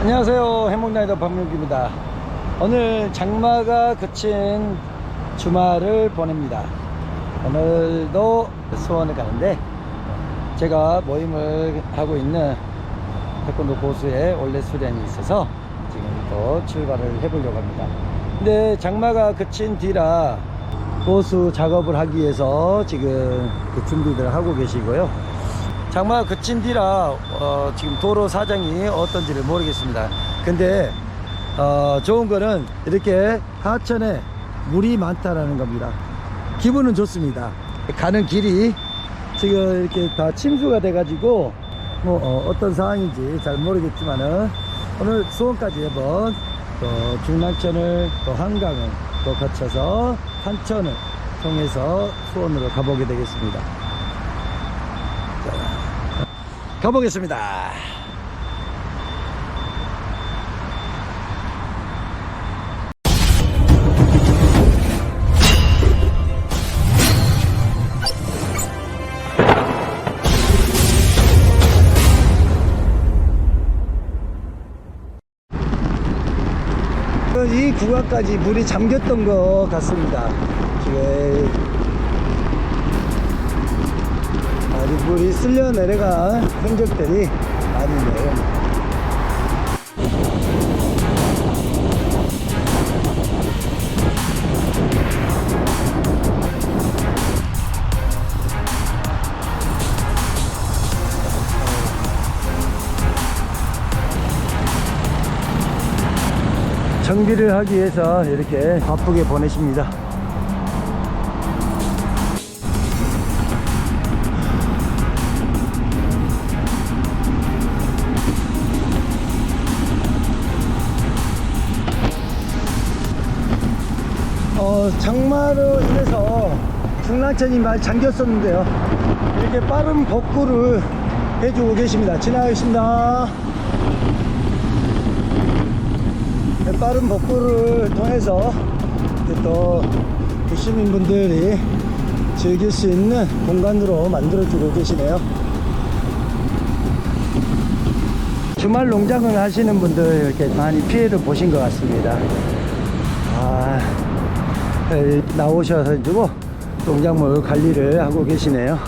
안녕하세요. 해몽나이더 박명기입니다. 오늘 장마가 그친 주말을 보냅니다. 오늘도 수원을 가는데 제가 모임을 하고 있는 태권도 고수의 원래 수련이 있어서 지금 또 출발을 해보려고 합니다. 근데 장마가 그친 뒤라 고수 작업을 하기 위해서 지금 그 준비들을 하고 계시고요 장마가 그친 뒤라 어, 지금 도로 사정이 어떤지를 모르겠습니다. 근데 어, 좋은 거는 이렇게 하천에 물이 많다라는 겁니다. 기분은 좋습니다. 가는 길이 지금 이렇게 다 침수가 돼 가지고 뭐 어, 떤 상황인지 잘 모르겠지만은 오늘 수원까지 한번 또 중랑천을 또 한강을 또 거쳐서 한천을 통해서 수원으로 가보게 되겠습니다 가보겠습니다. 이 구간까지 물이 잠겼던 것 같습니다. 지금 물이 쓸려 내려간 흔적들이 많이 있네요. 정비를 하기 위해서 이렇게 바쁘게 보내십니다. 어, 장마로 인해서 중랑천이 많이 잠겼었는데요. 이렇게 빠른 복구를 해주고 계십니다. 지나가겠습니다. 네, 빠른 복구를 통해서 또 시민분들이 즐길 수 있는 공간으로 만들어주고 계시네요. 주말 농장을 하시는 분들 이렇게 많이 피해를 보신 것 같습니다. 아, 에, 나오셔가지고 농작물 관리를 하고 계시네요.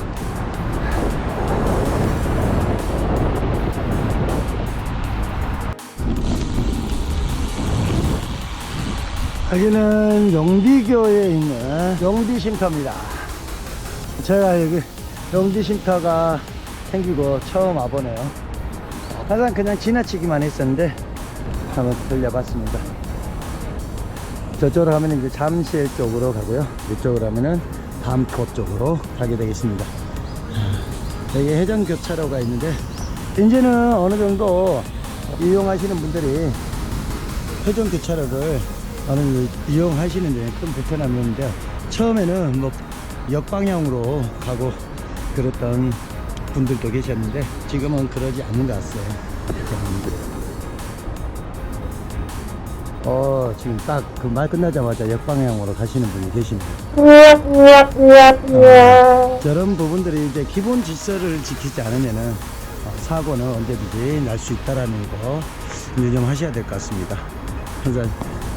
여기는 영비교에 있는 영비쉼터입니다. 제가 여기 영비쉼터가 생기고 처음 와보네요. 항상 그냥 지나치기만 했었는데 한번 들려봤습니다. 저쪽으로 가면 이제 잠실 쪽으로 가고요. 이쪽으로 가면은 반포 쪽으로 가게 되겠습니다. 여기 해전 교차로가 있는데 이제는 어느 정도 이용하시는 분들이 회전 교차로를 어느 정도 이용하시는 데는 큰 불편함이 없는데 처음에는 뭐 역방향으로 가고 그랬던 분들도 계셨는데 지금은 그러지 않는 것 같아요. 어, 지금 딱 그 말 끝나자마자 역방향으로 가시는 분이 계십니다. 저런 부분들이 이제 기본 질서를 지키지 않으면은 어, 사고는 언제든지 날 수 있다라는 거 유념하셔야 될 것 같습니다. 항상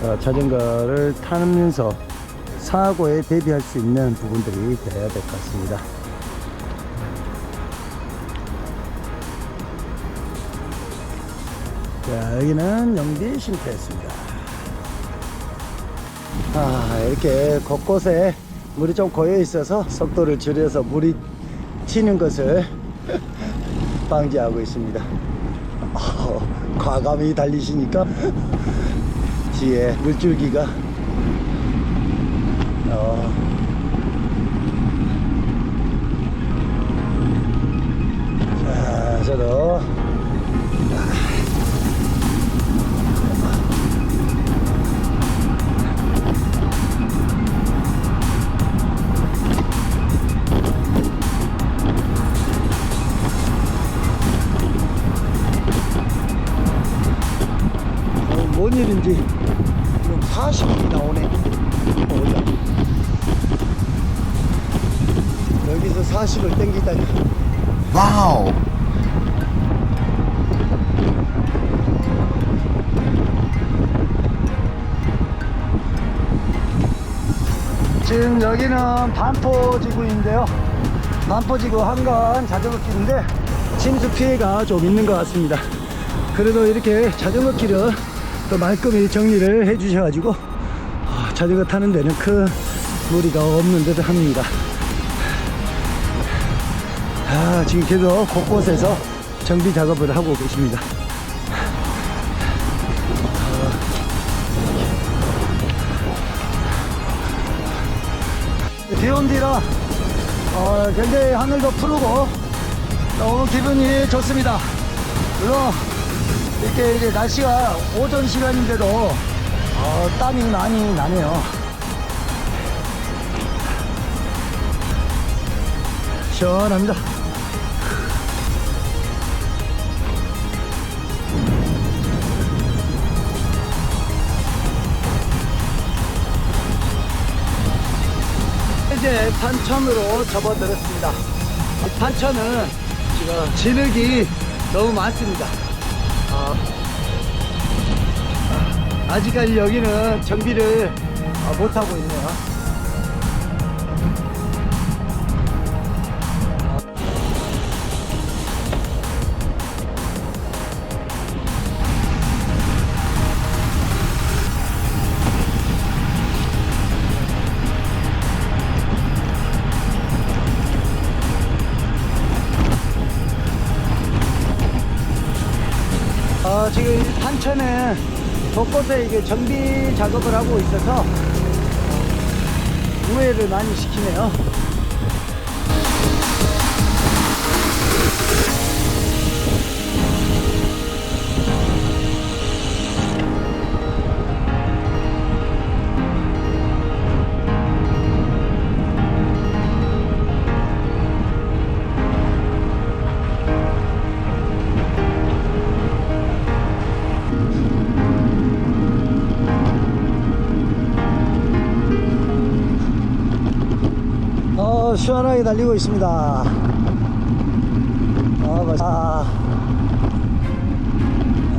어, 자전거를 타면서 사고에 대비할 수 있는 부분들이 되어야 될 것 같습니다. 자, 여기는 영비 쉼터였습니다. 아, 이렇게 곳곳에 물이 좀 고여 있어서 속도를 줄여서 물이 튀는 것을 방지하고 있습니다. 어, 과감히 달리시니까 뒤에 물줄기가 어, 자, 저도 가면서 40을 땡기다니. 와우. 지금 여기는 반포지구인데요. 반포지구 한강 자전거길인데 침수 피해가 좀 있는 것 같습니다. 그래도 이렇게 자전거길은 또 말끔히 정리를 해주셔가지고 아, 자전거 타는 데는 큰 무리가 없는 듯 합니다. 아, 지금 계속 곳곳에서 정비 작업을 하고 계십니다. 비 온 뒤라 어, 굉장히 하늘도 푸르고 너무 기분이 좋습니다. 물론 이렇게 이제 날씨가 오전 시간인데도 어, 땀이 많이 나네요. 시원합니다. 이제 판천으로 접어들었습니다. 이 판천은 지금 진흙이 너무 많습니다. 어, 아직까지 여기는 정비를 어, 못하고 있네요. 지금 이 판천에 곳곳에 이게 정비 작업을 하고 있어서 우회를 많이 시키네요. 어, 시원하게 달리고 있습니다. 아, 맞 아,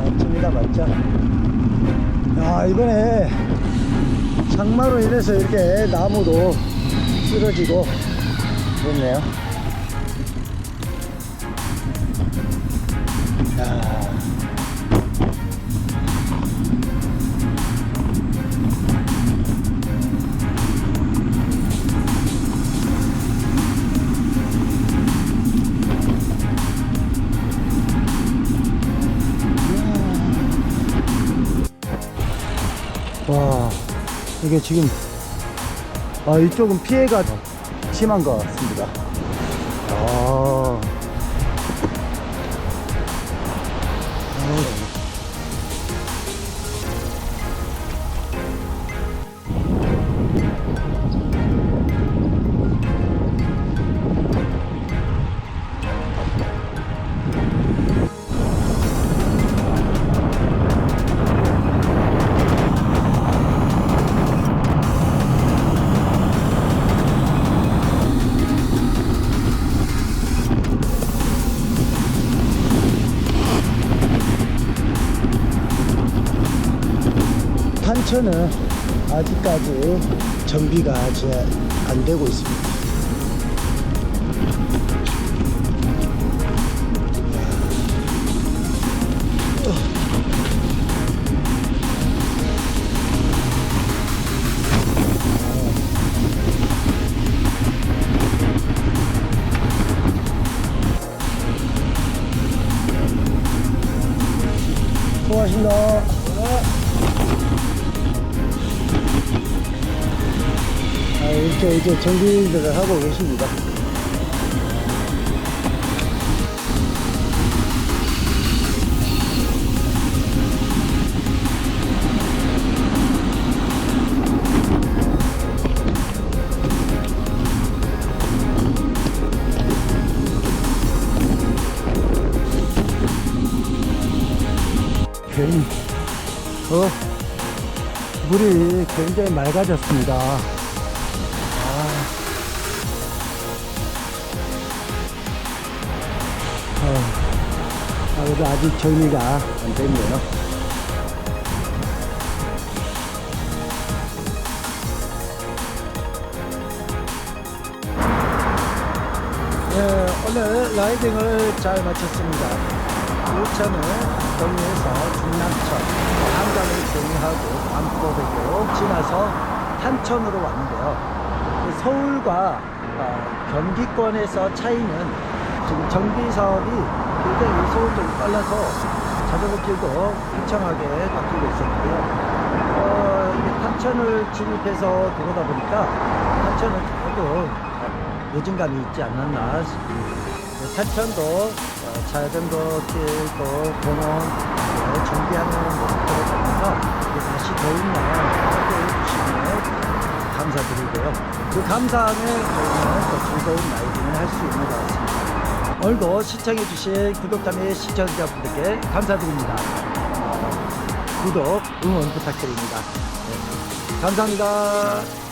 멋집니다, 맞죠? 야, 이번에 장마로 인해서 이렇게 나무도 쓰러지고 그렇네요. 야. 와, 이게 지금, 아, 이쪽은 피해가 심한 것 같습니다. 아. 판천은 아직까지 정비가 안 되고 있습니다. 이렇게 이제 정비들을 하고 계십니다. 괜히, 어, 물이 굉장히 맑아졌습니다. 그래도 아직 정리가 안 됐네요. 네, 오늘 라이딩을 잘 마쳤습니다. 요천을 정리해서 중남천, 한강을 정리하고 반포대교 지나서 탄천으로 왔는데요. 그 서울과 어, 경기권에서 차이는 지금 정비 사업이 굉장히 소홀적으로 빨라서 자전거 길도 휘청하게 바뀌고 있었는데요. 어, 탄천을 진입해서 들어오다 보니까 탄천은 조금 늦은 감이 있지 않았나 싶습니다. 네, 탄천도 어, 자전거 길도 네, 정비하는 모습들을 이제 다시 더운 날 함께 해 주시면 감사드리고요. 그 감사함에 저희는 더 즐거운 라이딩을 할 수 있는 것 같습니다. 오늘도 시청해주신 구독자 및 시청자분들께 감사드립니다. 어, 구독, 응원 부탁드립니다. 네, 감사합니다.